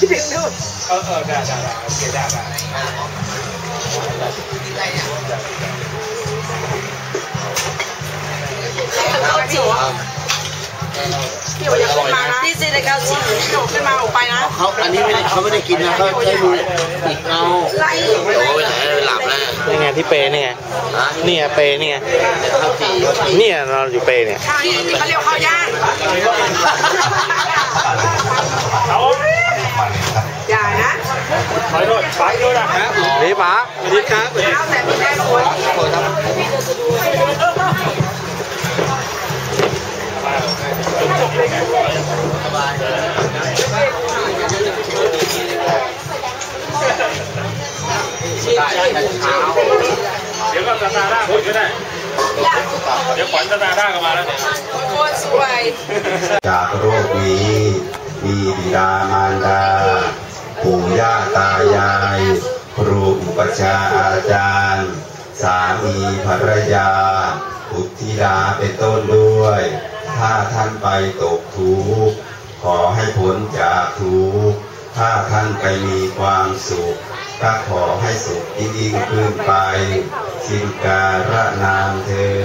คิดถึงนู่นเออเออได้ได้ได้โอเคได้ได้เขาจิ๋วพี่บอกอย่าขึ้นมานะที่ซีในเกาสี่พี่บอกขึ้นมาออกไปนะเขาอันนี้ไม่ได้เขาไม่ได้กินนะเขาใช้มืออีกเอาไล่โอ้ยหลับแล้วนี่ไงที่เปนี่ไงนี่ไงเปนี่ไงนี่เราอยู่เปเนี่ยเขาเรียกข้าวย่าง เอาอย่านะถอยโน่นไปโน่นนะนี่ป๋าสวัสดีครับข้าวแต่ไม่ได้คนได้แต่เช้าเดี๋ยวก็สตาร์ด้าคนก็ได้เดี๋ยวขวัญสตาร์ด้าก็มาแล้วเนี่ยโคตรสวยจากโรคนี้ มีบิดามารดาปู่ย่าตายาย ครูอุปชาอาจารย์ สามีภรรยาบุตรธิดาเป็นต้นด้วย ถ้าท่านไปตกทุกข์ขอให้พ้นจากทุกข์ถ้าท่านไปมีความสุขก็ขอให้สุขยิ่งขึ้นไป สินการะนามเธอ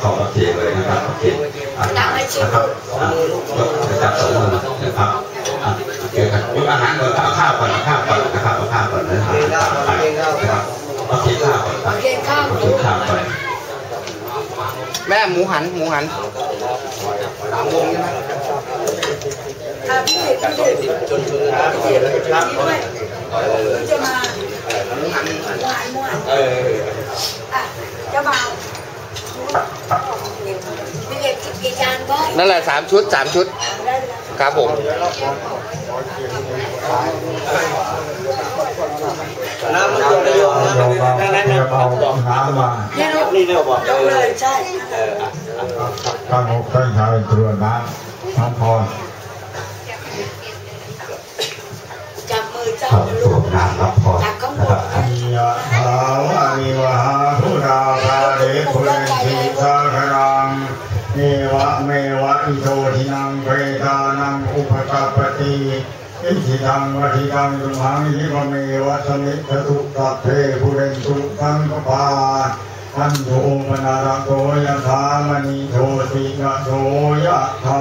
ขอโอเคเลยนะครับโอเค นะครับอะจะจับสองมือนะครับอะโอเคครับยกอาหารก่อนเอาข้าวก่อนข้าวก่อนนะครับเอาข้าวก่อนนะครับไปนะครับโอเคข้าวก่อนครับเกณฑ์ข้าวข้าวก่อนแม่หมูหันหมูหันสามวงใช่ไหมค่ะพี่พี่จะมาหมูหันหมูหัน หวานหวาน เออ อะเจ้าบ่าวพี่เอกกี่จา นั่นแหละสามชุดสามชุด ครับผมน้ำมันจะได้ยอมนั่นนั่นนั่นเอาน้ำมาเนี่นี่เนี่ยบอกเลยใช่ตั้งอกตั้งใจตรวจน้ำน้ำพอ นังอุปกาปติอิทิตังวะทิตังตุมังหิวะเมวะสมิทตุตัพเพภูเรนตุตังกปาทันโยมนาระโตยะธามณีโทติกะโทยะธา